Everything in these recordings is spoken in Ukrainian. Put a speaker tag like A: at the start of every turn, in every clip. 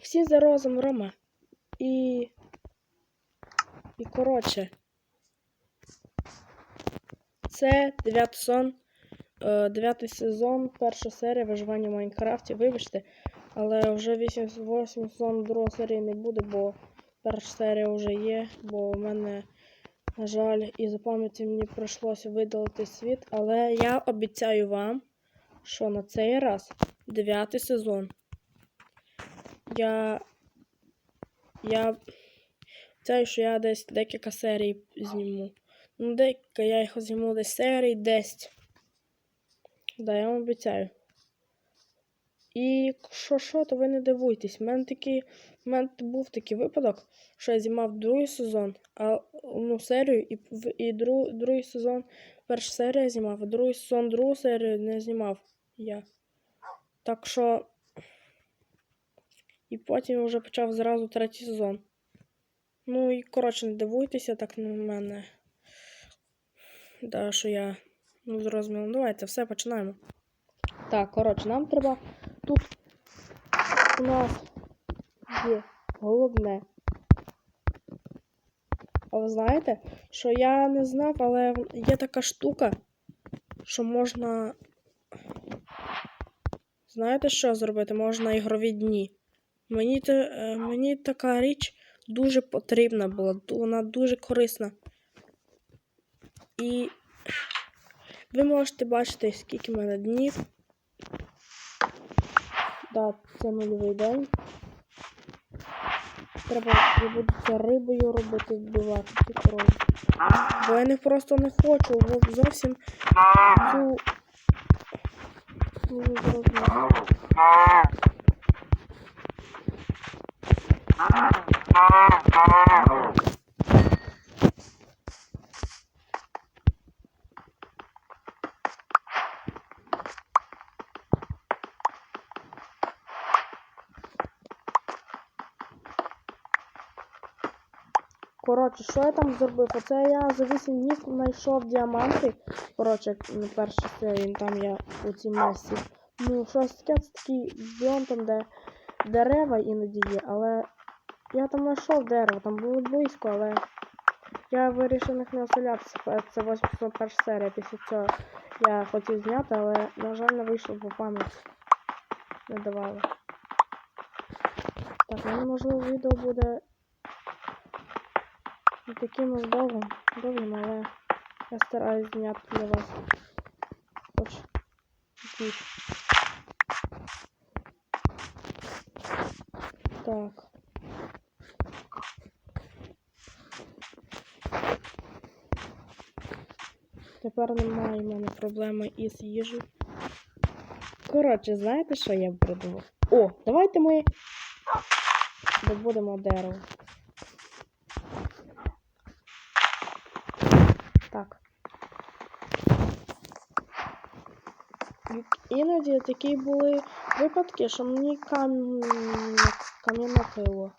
A: Всі за розум Рома. І. І коротше. Це дев'ятий сон. Е, дев'ятий сезон, перша серія виживання в Майнкрафті. Вибачте, але вже 8, 8 сезон другої серії не буде, бо перша серія вже є, бо в мене, на жаль, із-за пам'яті мені прийшлося видалити світ. Але я обіцяю вам, що на цей раз дев'ятий сезон. Я. Я обіцяю, що я десь декілька серій зніму. Ну, декілька я їх зніму десь серій 10. Да, я вам обіцяю. І що що, то ви не дивуйтесь. У мене такий, у мене був такий випадок, що я знімав другий сезон, а одну серію, і, і друг, другий сезон, перша серія знімав, а другий сезон, другу серію не знімав я. Так що. І потім вже почав зразу третій сезон. Ну і коротше, не дивуйтеся так на мене. Да, що я. Ну, зрозуміло. Давайте, все, починаємо. Так, коротше, нам треба. Тут у нас є головне. А ви знаєте, що я не знав, але є така штука, що можна. Знаєте, що зробити? Можна ігрові дні. Мені, е, мені така річ дуже потрібна була, вона дуже корисна. І ви можете бачити, скільки в мене днів. Да, це нульовий день. Треба це рибою робити, вбивати ці корови. Бо я не просто не хочу во- зовсім цю. Ну, ви зрозуміли. Коротше, що я там зробив? Оце я за 8 днів знайшов діаманти. Коротше, на першій серії там я у цій месі. Ну, щось таке, це такий біом там, де дерева іноді є, але я там знайшов дерево, там було близько, але я вирішив них не оселятися. Це 81 серія. Після цього я хотів зняти, але, на жаль, не вийшло, бо пам'ять не давала. Так, ну можливо відео буде не таким довгим, довгим, але я стараюсь зняти для вас хоч якісь. Так. Тепер немає в мене проблеми із їжею. Коротше, знаєте, що я придумав? О, давайте ми добудемо дерево. Так. Іноді такі були випадки, що мені кам... кило.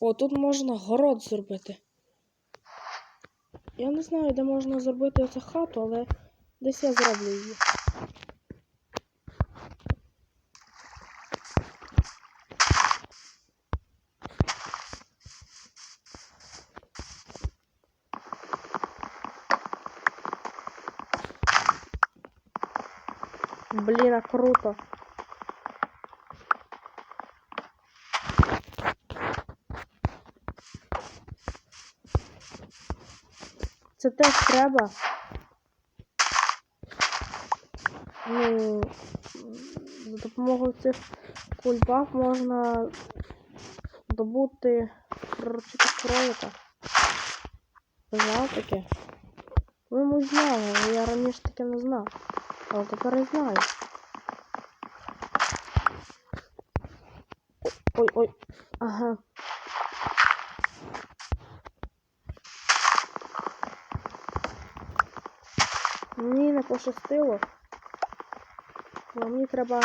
A: О, тут можна город зробити. Я не знаю, де можна зробити оцю хату, але десь я зроблю її. Блін, а круто. Це теж треба. Ну, за допомогою цих кульбаб можна добути приручити кролика. Знали таке? Ви ми знали, але я раніше таке не знав. Але тепер я знаю. Ой, ой. Ага. Мені не пощастило. Бо мені треба.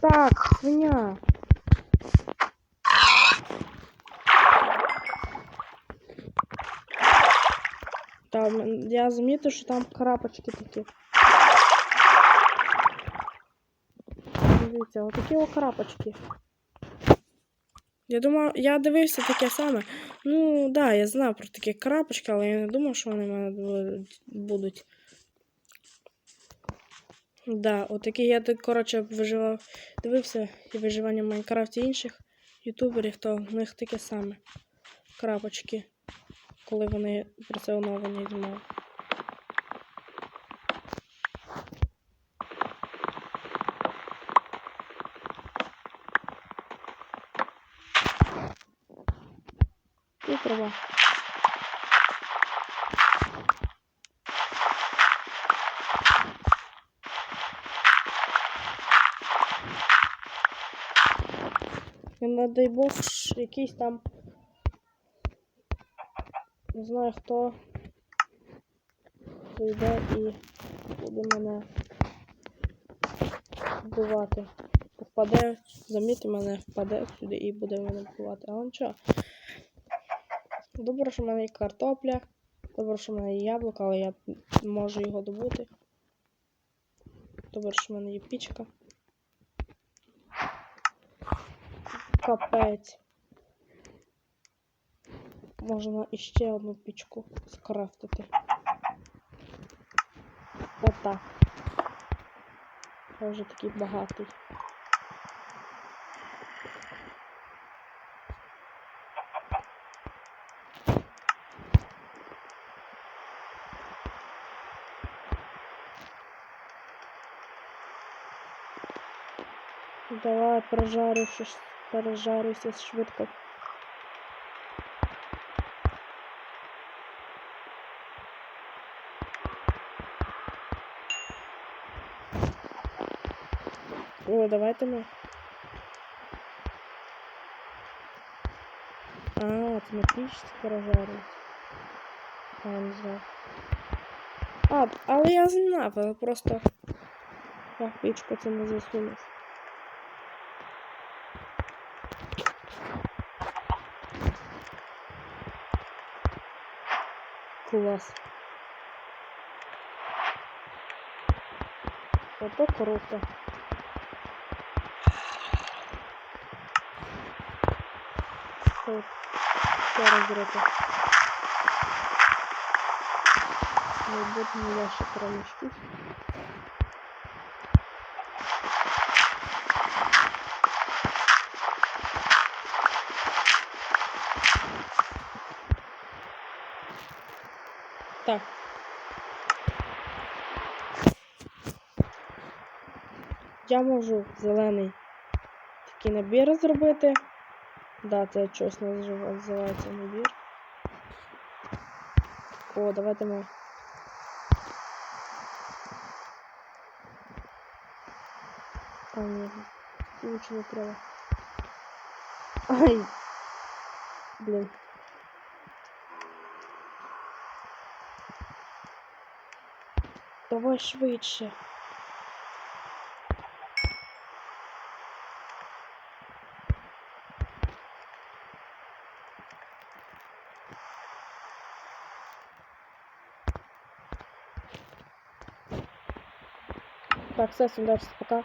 A: Так, свиня. Там, я замітив, що там крапочки такі. Дивіться, отакі о крапочки. Я думав, я дивився таке саме. Ну, да, я знав про такі крапочки, але я не думав, що вони в мене будуть-. Да, отакі я так, коротше, дивився і виживання в Майнкрафті інших ютуберів, то в них таке саме. Крапочки, коли вони про це оновлення знімали. І трава. Не дай Бог якийсь там. Не знаю хто прийде і буде мене вбивати. Впаде, заміти мене, впаде сюди і буде мене вбивати. Але нічого. Добре, що в мене є картопля. Добре, що в мене є яблуко, але я можу його добути. Добре, що в мене є пічка. Капець. Можна іще одну пічку скрафтити. Отак. Я вже такий багатий. Давай прожарюся, пережарюся швидко. О, давайте ми. А, це на пічці прожарюється. А, не знаю. А, але я знав, але просто я в пічку це не засунув. Класс. Ото круто. Що ще розрити? Майбутній ящик перемістить. Так. Я можу зелений такий набір зробити. Да, це щось назив- називається набір. О, давайте ми. А, ні. Лучше не треба. Ай! Блін. Давай швидше. Так, все, всім дальше, пока.